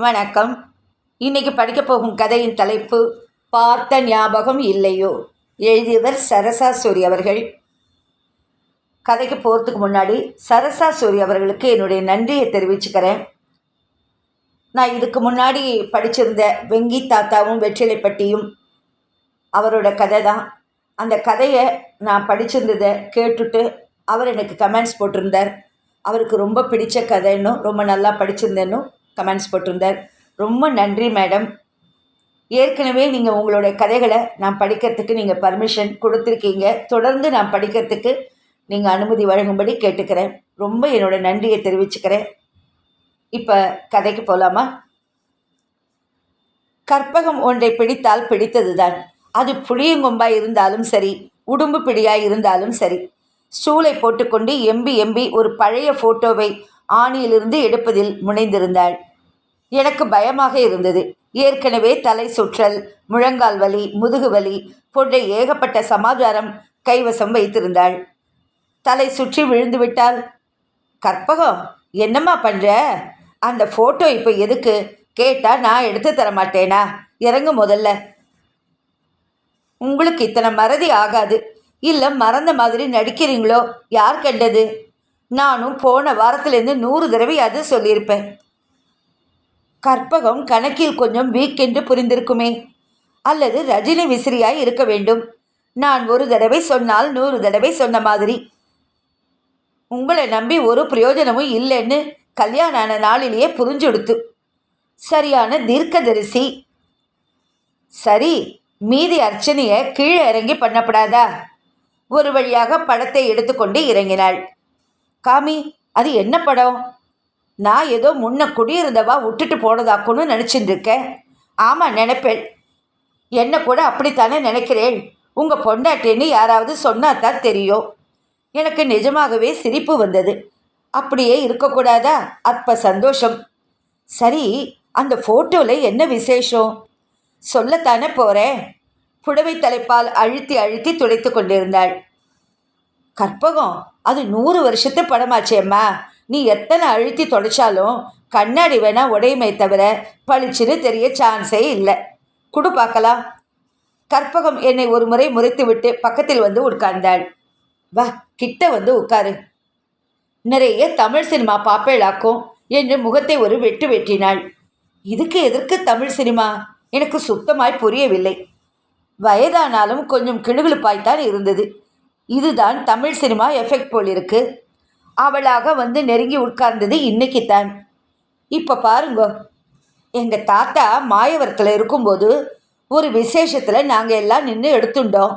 வணக்கம். இன்னைக்கு படிக்க போகும் கதையின் தலைப்பு பார்த்த ஞாபகம் இல்லையோ? எழுதியவர் சரசா சூரி அவர்கள். கதைக்கு போகிறதுக்கு முன்னாடி சரசா சூரி அவர்களுக்கு என்னுடைய நன்றியை தெரிவிச்சுக்கிறேன். நான் இதுக்கு முன்னாடி படிச்சிருந்த வெங்கி தாத்தாவும் வெற்றிலைப்பட்டியும் அவரோட கதை தான். அந்த கதையை நான் படிச்சிருந்ததை கேட்டுட்டு அவர் எனக்கு கமெண்ட்ஸ் போட்டிருந்தார். அவருக்கு ரொம்ப பிடிச்ச கதைன்னு ரொம்ப நல்லா படிச்சிருந்தேன்னு கமெண்ட்ஸ் போட்டிருந்தார். ரொம்ப நன்றி மேடம் ஏற்கனவே நீங்கள் உங்களுடைய கதைகளை நான் படிக்கிறதுக்கு நீங்கள் பர்மிஷன் கொடுத்துருக்கீங்க. தொடர்ந்து நான் படிக்கிறதுக்கு நீங்கள் அனுமதி வழங்கும்படி கேட்டுக்கிறேன். ரொம்ப என்னோட நன்றியை தெரிவிச்சுக்கிறேன். இப்போ கதைக்கு போகலாமா கற்பகம் ஒன்றை பிடித்தால் பிடித்ததுதான். அது புளியங்கொம்பாய் இருந்தாலும் சரி உடும்பு பிடியாய் இருந்தாலும் சரி. ஸ்டூலை போட்டுக்கொண்டு எம்பி எம்பி ஒரு பழைய ஃபோட்டோவை ஆணியிலிருந்து எடுப்பதில் முனைந்திருந்தாள். எனக்கு பயமாக இருந்தது. ஏற்கனவே தலை சுற்றல் முழங்கால் வலி முதுகு வலி போன்ற ஏகப்பட்ட சமாச்சாரம் கைவசம் வைத்திருந்தாள். தலை சுற்றி விழுந்து விட்டால் கற்பகம் என்னம்மா பண்ணுற அந்த ஃபோட்டோ இப்போ எதுக்கு? கேட்டால் நான் எடுத்து தர மாட்டேனா? இறங்கு முதல்ல. உங்களுக்கு இத்தனை மறதி ஆகாது. இல்லை மறந்த மாதிரி நடிக்கிறீங்களோ? யார் கண்டது? நானும் போன வாரத்துலேருந்து நூறு தடவை அது சொல்லியிருப்பேன். கற்பகம் கணக்கில் கொஞ்சம் வீக் என்று புரிந்திருக்குமே. அல்லது ரஜினி விசிறியாய் இருக்க வேண்டும். நான் ஒரு தடவை சொன்னால் நூறு தடவை சொன்ன மாதிரி. உங்களை நம்பி ஒரு பிரயோஜனமும் இல்லைன்னு கல்யாணம் ஆன நாளிலேயே புரிஞ்சுடுத்து சரியான தீர்க்கதரிசி. சரி மீதி அர்ச்சனையை கீழே இறங்கி பண்ணப்படாதா? ஒரு வழியாக படத்தை எடுத்துக்கொண்டு இறங்கினாள். காமி அது என்ன படம்? நான் ஏதோ முன்ன குடியிருந்தவா விட்டுட்டு போனதாக்குன்னு நினச்சிட்டு இருக்கேன் ஆமாம் நினைப்பேன் என்னை கூட அப்படித்தானே நினைக்கிறேன் உங்கள் பொண்டாட்டின்னு யாராவது சொன்னாதான் தெரியும். எனக்கு நிஜமாகவே சிரிப்பு வந்தது. அப்படியே இருக்கக்கூடாதா? அற்ப சந்தோஷம். சரி அந்த ஃபோட்டோவில் என்ன விசேஷம்? சொல்லத்தானே போகிறேன் புடவை தலைப்பால் அழுத்தி அழுத்தி துடைத்து கொண்டிருந்தாள். கற்பகம் அது நூறு வருஷத்து படமாச்சேம்மா. நீ எத்தனை அழுத்தி தொலைச்சாலும் கண்ணாடி வேணா உடையுமே தவிர பளிச்சுன்னு தெரிய சான்ஸே இல்லை. குடு பார்க்கலாம். கற்பகம் என்னை ஒரு முறை முறைத்துவிட்டு பக்கத்தில் வந்து உட்கார்ந்தாள். வா கிட்ட வந்து உட்காரு. நிறைய தமிழ் சினிமா பாப்பேளாக்கும் என்று முகத்தை ஒரு வெட்டு வெட்டினாள். இதுக்கு எதற்கு தமிழ் சினிமா? எனக்கு சுத்தமாய் புரியவில்லை. வயதானாலும் கொஞ்சம் கிளுகிழுப்பாய்த்தான் இருந்தது. இதுதான் தமிழ் சினிமா எஃபெக்ட் போல் இருக்குது அவளாக வந்து நெருங்கி உட்கார்ந்தது இன்னைக்குத்தான் இப்போ பாருங்க எங்கள் தாத்தா மாயவரத்தில் இருக்கும்போது ஒரு விசேஷத்தில் நாங்கள் எல்லாம் நின்று எடுத்துட்டோம்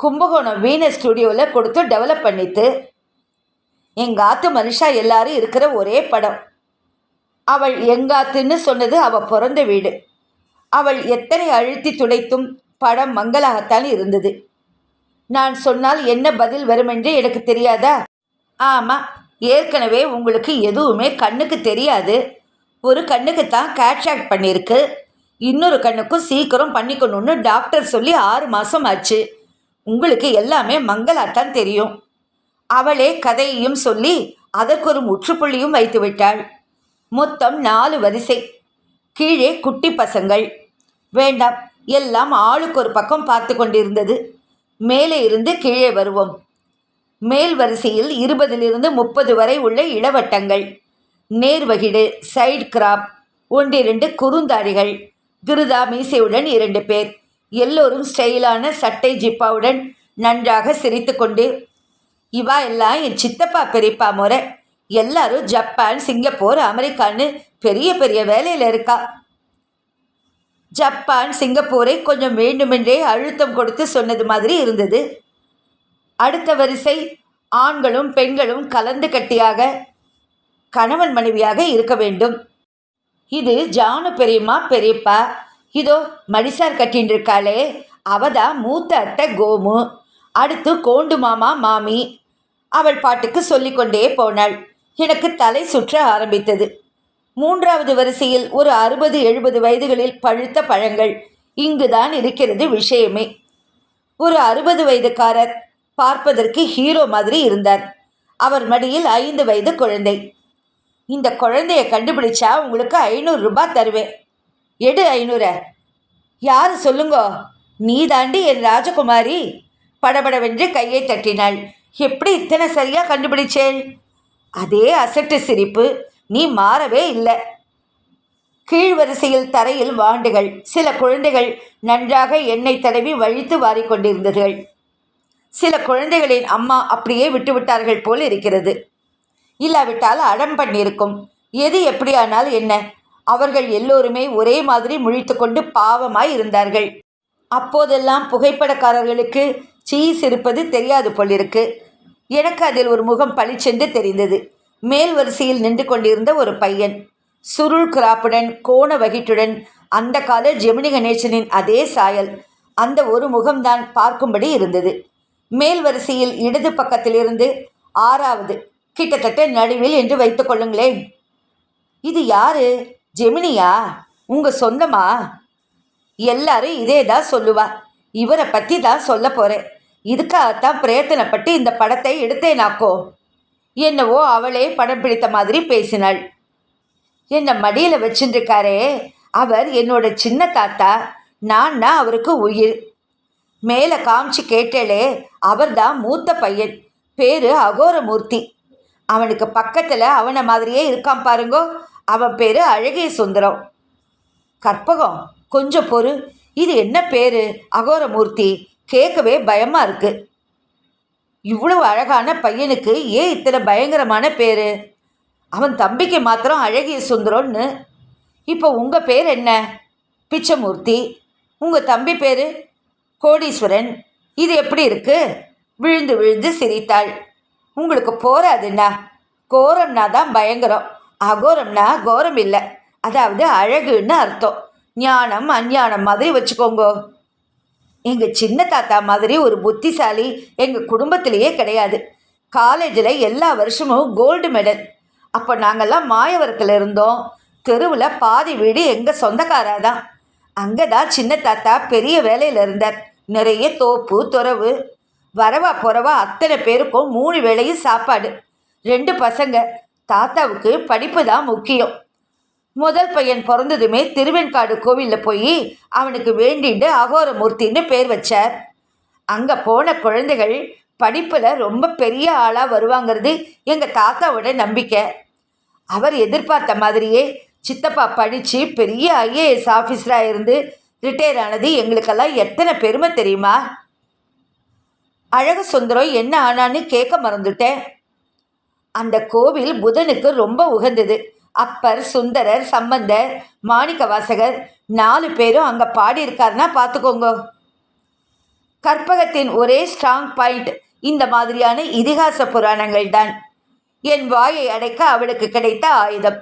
கும்பகோணம் வீண ஸ்டுடியோவில் கொடுத்து டெவலப் பண்ணிட்டு எங்கள் ஆத்து மனுஷா எல்லாரும் இருக்கிற ஒரே படம். அவள் எங்காத்துன்னு சொன்னது அவள் பிறந்த வீடு. அவள் எத்தனை அழுத்தி துடைத்தும் படம் மங்களாகத்தான் இருந்தது. நான் சொன்னால் என்ன பதில் வருமென்று எனக்கு தெரியாதா? ஆமாம் ஏற்கனவே உங்களுக்கு எதுவுமே கண்ணுக்கு தெரியாது. ஒரு கண்ணுக்கு தான் கேட்ராக்ட் பண்ணியிருக்கு இன்னொரு கண்ணுக்கும் சீக்கிரம் பண்ணிக்கணும்னு டாக்டர் சொல்லி ஆறு மாதம் ஆச்சு. உங்களுக்கு எல்லாமே மங்களாத்தான் தெரியும். அவளே கதையையும் சொல்லி அதற்கு ஒரு முற்றுப்புள்ளியும் வைத்து விட்டாள். மொத்தம் நாலு வரிசை. கீழே குட்டி பசங்கள். வேண்டாம் எல்லாம் ஆளுக்கு ஒரு பக்கம் பார்த்து கொண்டிருந்தது. மேலே இருந்து கீழே வருவோம். மேல் வரிசையில் இருபதிலிருந்து முப்பது வரை உள்ள இளவட்டங்கள். நேர்வகிடு சைடு கிராப் ஒன்றிரண்டு குறுந்தாடிகள். கிருதா மீசையுடன் இரண்டு பேர். எல்லோரும் ஸ்டைலான சட்டை ஜிப்பாவுடன் நன்றாக சிரித்துக்கொண்டு இவா எல்லாம் என் சித்தப்பா பெரியப்பா முறை. எல்லாரும் ஜப்பான் சிங்கப்பூர் அமெரிக்கான்னு பெரிய பெரிய வேலையில் இருக்கா? ஜப்பான் சிங்கப்பூரை கொஞ்சம் வேண்டுமென்றே அழுத்தம் கொடுத்து சொன்னது மாதிரி இருந்தது. அடுத்த வரிசை ஆண்களும் பெண்களும் கலந்து கட்டியாக கணவன் மனைவியாக இருக்க வேண்டும். இது ஜானு பெரியம்மா பெரியப்பா. இதோ மடிசார் கட்டின்னு இருக்காளே அவதான் மூத்த அத்தை கோமு. அடுத்து கோண்டு மாமா மாமி. அவள் பாட்டுக்கு சொல்லிக்கொண்டே போனாள். எனக்கு தலை சுற்ற ஆரம்பித்தது. மூன்றாவது வரிசையில் ஒரு அறுபது எழுபது வயதுகளில் பழுத்த பழங்கள். இங்குதான் இருக்கிறது விஷயமே. ஒரு அறுபது வயதுக்காரர் பார்ப்பதற்கு ஹீரோ மாதிரி இருந்தார். அவர் மடியில் ஐந்து வயது குழந்தை. இந்த குழந்தையை கண்டுபிடிச்சா உங்களுக்கு ஐநூறு ரூபாய் தருவேன். எடு ஐநூற. யார் சொல்லுங்கோ? நீ தாண்டி என் ராஜகுமாரி. படபடவென்று கையை தட்டினாள். எப்படி இத்தனை சரியாக கண்டுபிடிச்சேன் அதே அசட்டு சிரிப்பு. நீ மாறவே இல்லை. கீழ் வரிசையில் தரையில் வாண்டுகள். சில குழந்தைகள் நன்றாக எண்ணெய் தடவி வழித்து வாரிக்கொண்டிருந்தர்கள் சில குழந்தைகளின் அம்மா அப்படியே விட்டுவிட்டார்கள் போல் இருக்கிறது. இல்லாவிட்டால் அடம் பண்ணியிருக்கும். எது எப்படியானால் என்ன? அவர்கள் எல்லோருமே ஒரே மாதிரி முழித்துக்கொண்டு பாவமாய் இருந்தார்கள். அப்போதெல்லாம் புகைப்படக்காரர்களுக்கு சீஸ் இருப்பது தெரியாது போலிருக்கு. எனக்கு அதில் ஒரு முகம் பளிச்சென்று தெரிந்தது. மேல் வரிசையில் நின்று கொண்டிருந்த ஒரு பையன். சுருள் கிராப்புடன் கோண வகிட்டுடன் அந்த கால ஜெமினி கணேசனின் அதே சாயல். அந்த ஒரு முகம்தான் பார்க்கும்படி இருந்தது. மேல் வரிசையில் இடது பக்கத்திலிருந்து ஆறாவது கிட்டத்தட்ட நடுவில் என்று வைத்துக் கொள்ளுங்களேன். இது யாரு? ஜெமினியா? உங்க சொந்தமா? எல்லாரும் இதே தான் சொல்லுவா. இவரை பற்றி தான் சொல்ல போகிறேன் இதுக்காகத்தான் பிரயத்தனப்பட்டு இந்த படத்தை எடுத்தேனாக்கோ? என்னவோ அவளே படம் பிடித்த மாதிரி பேசினாள். என்னை மடியில் வச்சுருக்காரே? அவர் என்னோட சின்ன தாத்தா. நான் தான் அவருக்கு உயிர். மேலே காமிச்சு கேட்டேளே அவர்தான் மூத்த பையன். பேர் அகோரமூர்த்தி. அவனுக்கு பக்கத்தில் அவனை மாதிரியே இருக்கான் பாருங்கோ. அவன் பேர் அழகிய சுந்தரம் கற்பகம் கொஞ்சம் பொறு. இது என்ன பேர்? அகோரமூர்த்தி. கேட்கவே பயமாக இருக்கு. இவ்வளவு அழகான பையனுக்கு ஏன் இத்தனை பயங்கரமான பேர்? அவன் தம்பிக்கு மாத்திரம் அழகிய சுந்தரம்னு இப்போ உங்கள் பேர் என்ன? பிச்சமூர்த்தி. உங்கள் தம்பி பேர்? கோடீஸ்வரன் இது எப்படி இருக்கு? விழுந்து விழுந்து சிரித்தாள். உங்களுக்கு போராதுண்ணா. கோரம்னா தான் பயங்கரம். அகோரம்னா கோரம் இல்லை. அதாவது அழகுன்னு அர்த்தம். ஞானம் அஞ்ஞானம் மாதிரி வச்சுக்கோங்க. எங்கள் சின்ன தாத்தா மாதிரி ஒரு புத்திசாலி எங்கள் குடும்பத்திலேயே கிடையாது. காலேஜில் எல்லா வருஷமும் கோல்டு மெடல். அப்போ நாங்கள்லாம் மாயவரத்தில் இருந்தோம். தெருவில் பாதி வீடு எங்கள் சொந்தக்காரா தான். அங்கே தான் சின்ன தாத்தா பெரிய வேலையில் இருந்தார். நிறைய தோப்பு துறவு வரவா புறவா அத்தனை பேருக்கும் மூணு வேளையும் சாப்பாடு. ரெண்டு பசங்க. தாத்தாவுக்கு படிப்பு தான் முக்கியம். முதல் பையன் பிறந்ததுமே திருவெண்காடு கோவிலில் போய் அவனுக்கு வேண்டிண்டு அகோரமூர்த்தின்னு பேர் வச்சார். அங்கே போன குழந்தைகள் படிப்பில் ரொம்ப பெரிய ஆளாக வருவாங்கிறது எங்கள் தாத்தாவோட நம்பிக்கை. அவர் எதிர்பார்த்த மாதிரியே சித்தப்பா படித்து பெரிய ஐஏஎஸ் ஆஃபீஸராக இருந்து ரிட்டையர் ஆனது எங்களுக்கெல்லாம் எத்தனை பெருமை தெரியுமா? அழக சுந்தரம் என்ன ஆனான்னு கேட்க மறந்துட்டேன். அந்த கோவில் புதனுக்கு ரொம்ப உகந்தது. அப்பர் சுந்தரர் சம்பந்தர் மாணிக்க வாசகர் நாலு பேரும் அங்கே பாடியிருக்காருன்னா பார்த்துக்கோங்க. கற்பகத்தின் ஒரே ஸ்ட்ராங் பாயிண்ட் இந்த மாதிரியான இதிகாச புராணங்கள் தான். என் வாயை அடைக்க அவளுக்கு கிடைத்த ஆயுதம்.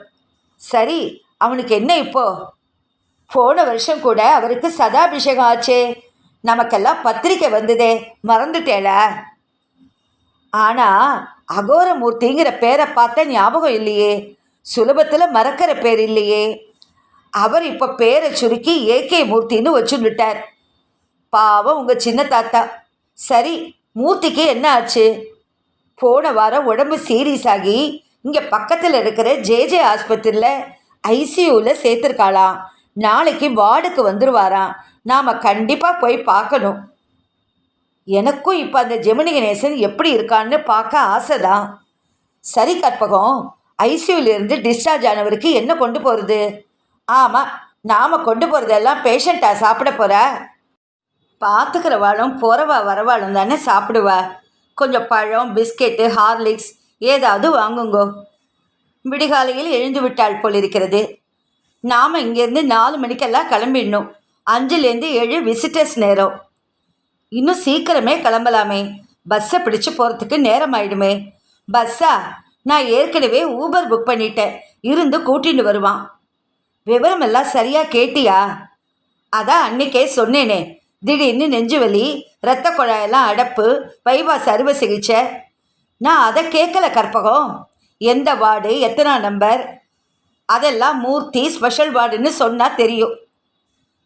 சரி அவனுக்கு என்ன இப்போ? போன வருஷம் கூட அவருக்கு சதாபிஷேகம் ஆச்சே நமக்கெல்லாம் பத்திரிக்கை வந்ததே. மறந்துட்டேல. ஆனால் அகோரமூர்த்திங்கிற பேரை பார்த்த ஞாபகம் இல்லையே. சுலபத்தில் மறக்கிற பேர் இல்லையே. அவர் இப்போ பேரை சுருக்கி ஏகே மூர்த்தின்னு வச்சுட்டார் பாவம் உங்கள் சின்ன தாத்தா. சரி மூர்த்திக்கு என்ன ஆச்சு? போன வாரம் உடம்பு சீரியஸ் ஆகி இங்கே பக்கத்தில் இருக்கிற ஜேஜே ஆஸ்பத்திரியில் ஐசியூவில் சேர்த்துருக்காளாம். நாளைக்கு வார்டுக்கு வந்துடுவாராம் நாம் கண்டிப்பாக போய் பார்க்கணும். எனக்கும் இப்போ அந்த ஜெமினி கணேசன் எப்படி இருக்கான்னு பார்க்க ஆசை தான் சரி கற்பகம். ஐசியூலேருந்து டிஸ்சார்ஜ் ஆனவருக்கு என்ன கொண்டு போகிறது ஆமாம் நாம் கொண்டு போகிறதெல்லாம் பேஷண்ட்டாக சாப்பிட போகிற பார்த்துக்கிறவாளும் போகிறவா வரவாளும் தானே சாப்பிடுவா. கொஞ்சம் பழம் பிஸ்கெட்டு ஹார்லிக்ஸ் ஏதாவது வாங்குங்கோ. விடிகாலையில் எழுந்து விட்டாள் போல் இருக்கிறது நாம் இங்கேருந்து நாலு மணிக்கெல்லாம் கிளம்பிடணும். அஞ்சுலேருந்து ஏழு விசிட்டர்ஸ் நேரம். இன்னும் சீக்கிரமே கிளம்பலாமே. பஸ்ஸை பிடிச்சு போகிறதுக்கு நேரம் ஆயிடுமே பஸ்ஸா நான் ஏற்கனவே ஊபர் புக் பண்ணிட்டேன். இருந்து கூட்டின்னு வருவான். விவரம் எல்லாம் சரியாக கேட்டியா? அதான் அன்னைக்கே சொன்னேனே. திடீர்னு நெஞ்சு வலி ரத்த குழாயெல்லாம் அடப்பு பைபாஸ் அறுவை சிகிச்சை. நான் அதை கேட்கல கற்பகம். எந்த வார்டு எத்தனை நம்பர் அதெல்லாம் மூர்த்தி ஸ்பெஷல் வார்டுன்னு சொன்னால் தெரியும்.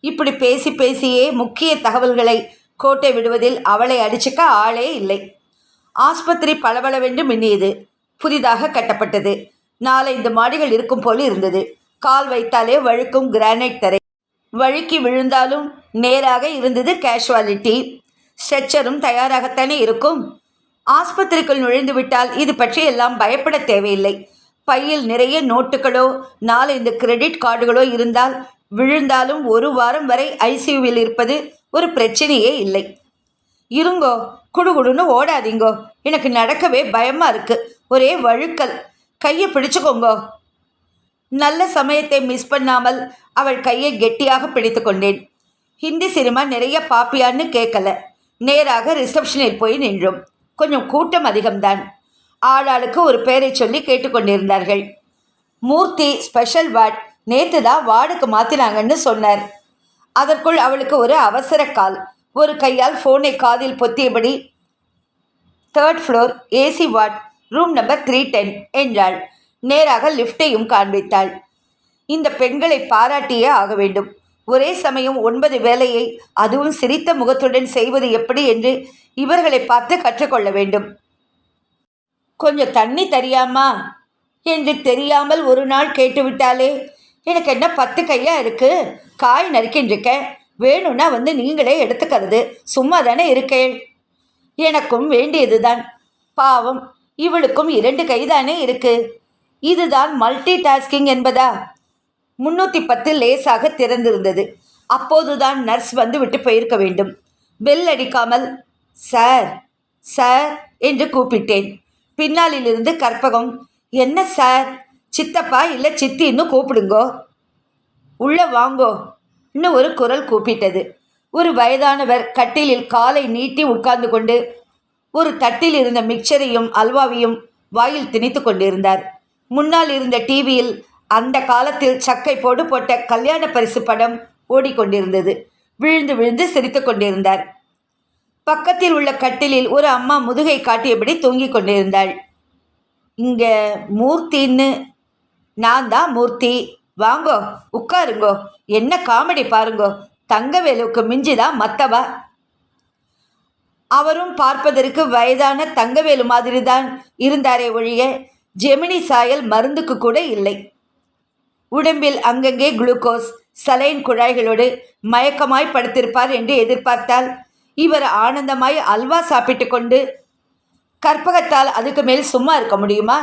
இப்படி பேசி பேசியே முக்கிய தகவல்களை கோட்டை விடுவதில் அவளை அடிச்சுக்க ஆளே இல்லை. ஆஸ்பத்திரி பளபளவென்று மின்னியது. புதிதாக கட்டப்பட்டது. நாலைந்து மாடிகள் இருக்கும் போல் இருந்தது. கால் வைத்தாலே வழுக்கும் கிரானைட் தரை. வழுக்கி விழுந்தாலும் நேராக இருந்தது கேஷுவாலிட்டி ஸ்ட்ரெச்சரும் தயாராகத்தானே இருக்கும். ஆஸ்பத்திரிக்குள் நுழைந்து விட்டால் இது பற்றி எல்லாம் பயப்பட தேவையில்லை. பையில் நிறைய நோட்டுகளோ நாலஞ்சு கிரெடிட் கார்டுகளோ இருந்தால் விழுந்தாலும் ஒரு வாரம் வரை ஐசியூவில் இருப்பது ஒரு பிரச்சனையே இல்லை. இருங்கோ குடுகுடுன்னு ஓடாதீங்கோ. எனக்கு நடக்கவே பயமா இருக்கு. ஒரே வழுக்கல். கையை பிடிச்சுக்கோங்கோ. நல்ல சமயத்தை மிஸ் பண்ணாமல் அவள் கையை கெட்டியாக பிடித்து கொண்டேன். ஹிந்தி சினிமா நிறைய பாப்பியான்னு கேட்கல. நேராக ரிசப்ஷனில் போய் நின்றோம். கொஞ்சம் கூட்டம் அதிகம்தான். ஆளாளுக்கு ஒரு பேரை சொல்லி கேட்டுக்கொண்டிருந்தார்கள். மூர்த்தி ஸ்பெஷல் வார்ட் நேற்று தான் வார்டுக்கு மாற்றினாங்கன்னு சொன்னார். அதற்குள் அவளுக்கு ஒரு அவசர கால். ஒரு கையால் ஃபோனை காதில் பொத்தியபடி third floor AC ward room number three ten என்றாள். நேராக லிஃப்டையும் காண்பித்தாள். இந்த பெண்களை பாராட்டியே ஆக வேண்டும். ஒரே சமயம் ஒன்பது வேலையை அதுவும் சிரித்த முகத்துடன் செய்வது எப்படி என்று இவர்களை பார்த்து கற்றுக்கொள்ள வேண்டும். கொஞ்சம் தண்ணி தரியாமா? என்று தெரியாமல் ஒரு நாள் கேட்டுவிட்டாலே எனக்கு என்ன பத்து கையாக இருக்குது காய் நறுக்கின்றிருக்கேன் வேணும்னா வந்து நீங்களே எடுத்துக்கிறது. சும்மா தானே இருக்கேன் எனக்கும் வேண்டியதுதான். பாவம் இவளுக்கும் இரண்டு கைதானே இருக்கு. இதுதான் மல்டி டாஸ்கிங் என்பதா? முன்னூற்றி பத்து லேசாக திறந்திருந்தது. அப்போதுதான் நர்ஸ் வந்து விட்டு போயிருக்க வேண்டும். பெல் அடிக்காமல் சார் சார் என்று கூப்பிட்டேன். பின்னாளிலிருந்து கற்பகம். என்ன சார்? சித்தப்பா இல்லை சித்தின்னு கூப்பிடுங்கோ. உள்ள வாங்கோ. இன்னும் ஒரு குரல் கூப்பிட்டது. ஒரு வயதானவர் கட்டிலில் காலை நீட்டி உட்கார்ந்து கொண்டு ஒரு தட்டில் இருந்த மிக்சரையும் அல்வாவையும் வாயில் திணித்து கொண்டிருந்தார். முன்னால் இருந்த டிவியில் அந்த காலத்தில் சக்கை போடு போட்ட கல்யாண பரிசு படம் ஓடிக்கொண்டிருந்தது. விழுந்து விழுந்து சிரித்து கொண்டிருந்தார். பக்கத்தில் உள்ள கட்டிலில் ஒரு அம்மா முதுகை காட்டியபடி தூங்கிக் கொண்டிருந்தாள். இங்கே மூர்த்தின்னு நான் தான் மூர்த்தி. வாங்கோ உட்காருங்கோ. என்ன காமெடி பாருங்கோ. தங்கவேலுக்கு மிஞ்சிதான் மத்தவா? அவரும் பார்ப்பதற்கு வயதான தங்கவேலு மாதிரி தான் இருந்தாரே ஒழிய ஜெமினி சாயல் மருந்துக்கு கூட இல்லை. உடம்பில் அங்கங்கே குளுக்கோஸ் சலைன் குழாய்களோடு மயக்கமாய் படுத்திருப்பார் என்று எதிர்பார்த்தால் இவர் ஆனந்தமாய் அல்வா சாப்பிட்டு கொண்டு கற்பகத்தால் அதுக்கு மேல் சும்மா இருக்க முடியுமா?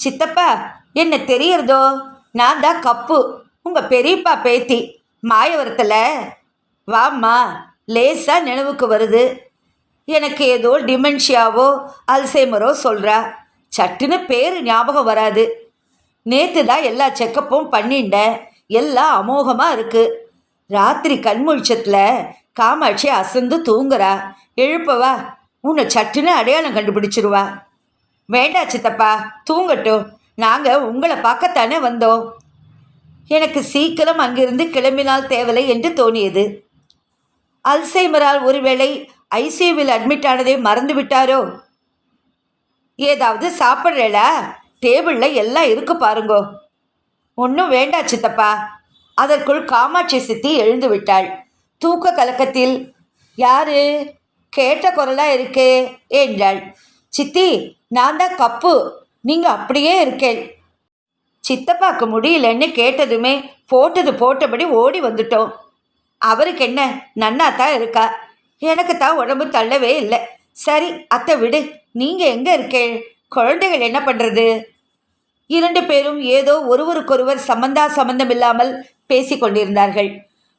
சித்தப்பா என்ன தெரியறதோ? நான் தான் கப்பு. உங்கள் பெரியப்பா பேத்தி மாயவரத்தில். வாம்மா லேசாக நினைவுக்கு வருது. எனக்கு ஏதோ டிமென்ஷியாவோ அல்சைமரோ சொல்கிறா சட்டுன்னு பேர் ஞாபகம் வராது. நேற்று தான் எல்லா செக்கப்பும் பண்ணிட்டேன். எல்லாம் அமோகமாக இருக்குது ராத்திரி கண்முழிச்சத்தில் காமாட்சி அசந்து தூங்குறா. எழுப்பவா உன்னை சட்டுன்னு அடையாளம் கண்டுபிடிச்சிருவா. வேண்டா சித்தப்பா தூங்கட்டும். நாங்கள் உங்களை பார்க்கத்தானே வந்தோம். எனக்கு சீக்கிரம் அங்கிருந்து கிளம்பினால் தேவலை என்று தோணியது. அல்சைமரால் ஒருவேளை ஐசியூவில் அட்மிட் ஆனதை மறந்து விட்டாரோ? ஏதாவது சாப்பிட்றேளா? டேபிளில் எல்லாம் இருக்கு பாருங்கோ. ஒன்றும் வேண்டா சித்தப்பா. அதற்குள் காமாட்சி சித்தி எழுந்து விட்டாள். தூக்க கலக்கத்தில் யாரு? கேட்ட குரலா இருக்கே? என்றாள். சித்தி நான் தான் கப்பு. நீங்கள் அப்படியே இருக்கேன் சித்தப்பாக்கு முடியலன்னு கேட்டதுமே போட்டது போட்டபடி ஓடி வந்துட்டோம். அவருக்கு என்ன நன்னா தான் இருக்கா? எனக்கு தான் உடம்பு தள்ளவே இல்லை. சரி அத்தை விடு. நீங்கள் எங்கே இருக்கே குழந்தைகள் என்ன பண்ணுறது இரண்டு பேரும் ஏதோ ஒருவருக்கொருவர் சம்பந்தா சம்பந்தம் இல்லாமல் பேசிக்கொண்டிருந்தார்கள்.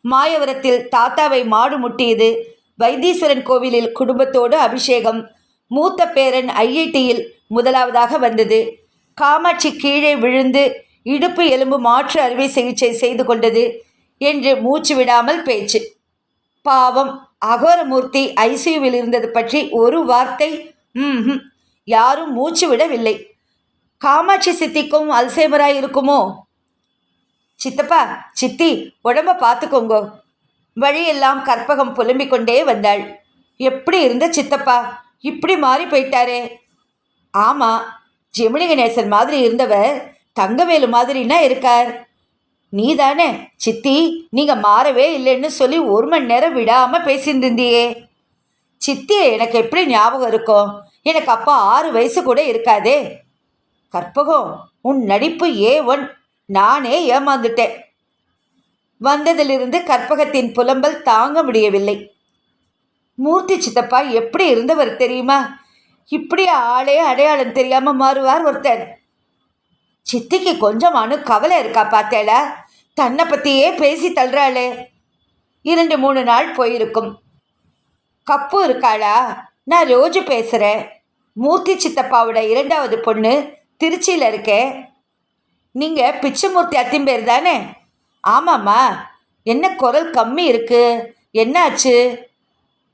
மாயவரத்தில் தாத்தாவை மாடு முட்டியது வைத்தீஸ்வரன் கோவிலில் குடும்பத்தோடு அபிஷேகம். மூத்த பேரன் ஐஐடியில் முதலாவதாக வந்தது. காமாட்சி கீழே விழுந்து இடுப்பு எலும்பு மாற்று அறுவை சிகிச்சை செய்து கொண்டது என்று மூச்சு விடாமல் பேச்சு. பாவம் அகோரமூர்த்தி ஐசியூவில் இருந்தது பற்றி ஒரு வார்த்தை ம் யாரும் மூச்சு விடவில்லை. காமாட்சி சித்திக்கும் அல்சைமராய் இருக்குமோ சித்தப்பா சித்தி உடம்ப பார்த்துக்கோங்க வழியெல்லாம் கற்பகம் புலம்பிக் கொண்டே வந்தாள். எப்படி இருந்த சித்தப்பா? இப்படி மாறி போயிட்டாரே. ஆமாம் ஜெமினி கணேசன் மாதிரி இருந்தவர் தங்கவேலு மாதிரின்னா இருக்கார். நீ தானே சித்தி நீங்கள் மாறவே இல்லைன்னு சொல்லி ஒரு மணி நேரம் விடாமல் பேசிட்டு இருந்தியே சித்தி எனக்கு எப்படி ஞாபகம் இருக்கும் எனக்கு அப்பா ஆறு வயசு கூட இருக்காதே. கற்பகம் உன் நடிப்பு ஏ ஒன் நானே ஏமாந்துட்டேன். வந்ததிலிருந்து கற்பகத்தின் புலம்பல் தாங்க முடியவில்லை. மூர்த்தி சித்தப்பா எப்படி இருந்தவர் தெரியுமா? இப்படி ஆளே அடையாளம் தெரியாம மாறுவார் ஒருத்தர். சித்திக்கு கொஞ்சமானு கவலை இருக்கா பார்த்தேல தன்னை பற்றியே பேசி தள்ளுறாளே. இரண்டு மூணு நாள் போயிருக்கும். கப்பு இருக்காளா? நான் ரோஜு பேசுகிறேன் மூர்த்தி சித்தப்பாவோட இரண்டாவது பொண்ணு திருச்சியில் இருக்கேன் நீங்கள் பிச்சைமூர்த்தி அத்திம்பேர் தானே? ஆமாம்மா. என்ன குரல் கம்மி இருக்கு? என்னாச்சு?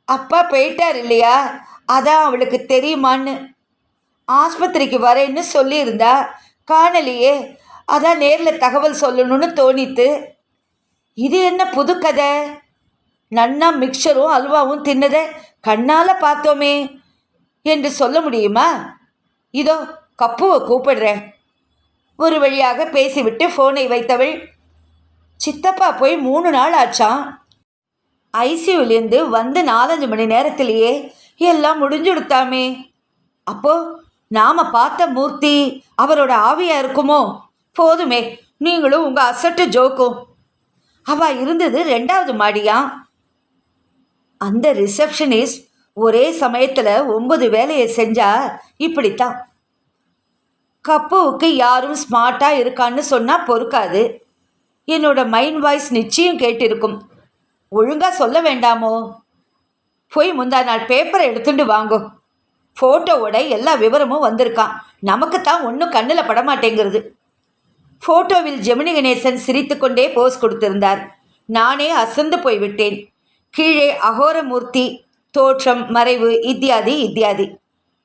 அப்பா போயிட்டார் இல்லையா? அதான் அவளுக்கு தெரியுமான்னு. ஆஸ்பத்திரிக்கு வரேன்னு சொல்லியிருந்தா காணலையே. அதான் நேரில் தகவல் சொல்லணும்னு தோணித்து. இது என்ன புது கதை? நன்னா மிக்சரும் அல்வாவும் தின்னதை கண்ணால் பார்த்தோமே. என்று சொல்ல முடியுமா? இதோ கப்புவை கூப்பிடுறேன். ஒரு வழியாக பேசிவிட்டு ஃபோனை வைத்தவள் சித்தப்பா போய் மூணு நாள் ஆச்சான் ஐசியூலேருந்து வந்து நாலஞ்சு மணி நேரத்திலேயே எல்லாம் முடிஞ்சுடுத்தாமே. அப்போ நாம பார்த்த மூர்த்தி அவரோட ஆவியா இருக்குமோ? போதுமே நீங்களும் உங்க அசட்டு ஜோக்கும். அவ இருந்தது ரெண்டாவது மாடியா? அந்த ரிசப்ஷனிஸ்ட் ஒரே சமயத்தில் ஒன்பது வேலையை செஞ்சா இப்படித்தான். கப்புவுக்கு யாரும் ஸ்மார்ட்டாக இருக்கான்னு சொன்னால் பொறுக்காது. என்னோட மைண்ட் வாய்ஸ் நிச்சயம் கேட்டிருக்கும். ஒழுங்காக சொல்ல வேண்டாமோ? போய் முந்தா நாள் பேப்பரை எடுத்துட்டு வாங்கோ. ஃபோட்டோவோட எல்லா விவரமும் வந்திருக்கான். நமக்கு தான் ஒன்றும் கண்ணில் படமாட்டேங்கிறது ஃபோட்டோவில் ஜெமினி கணேசன் சிரித்துக்கொண்டே போஸ் கொடுத்திருந்தார். நானே அசந்து போய்விட்டேன் கீழே அகோரமூர்த்தி தோற்றம் மறைவு இத்தியாதி இத்தியாதி.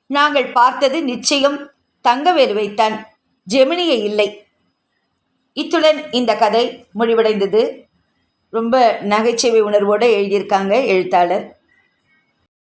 நாங்கள் பார்த்தது நிச்சயம் தங்கவேலுவைத்தான் ஜெமினியை இல்லை. இத்துடன் இந்த கதை முடிவடைந்தது. ரொம்ப நகைச்சுவை உணர்வோடு எழுதியிருக்காங்க எழுத்தாளர்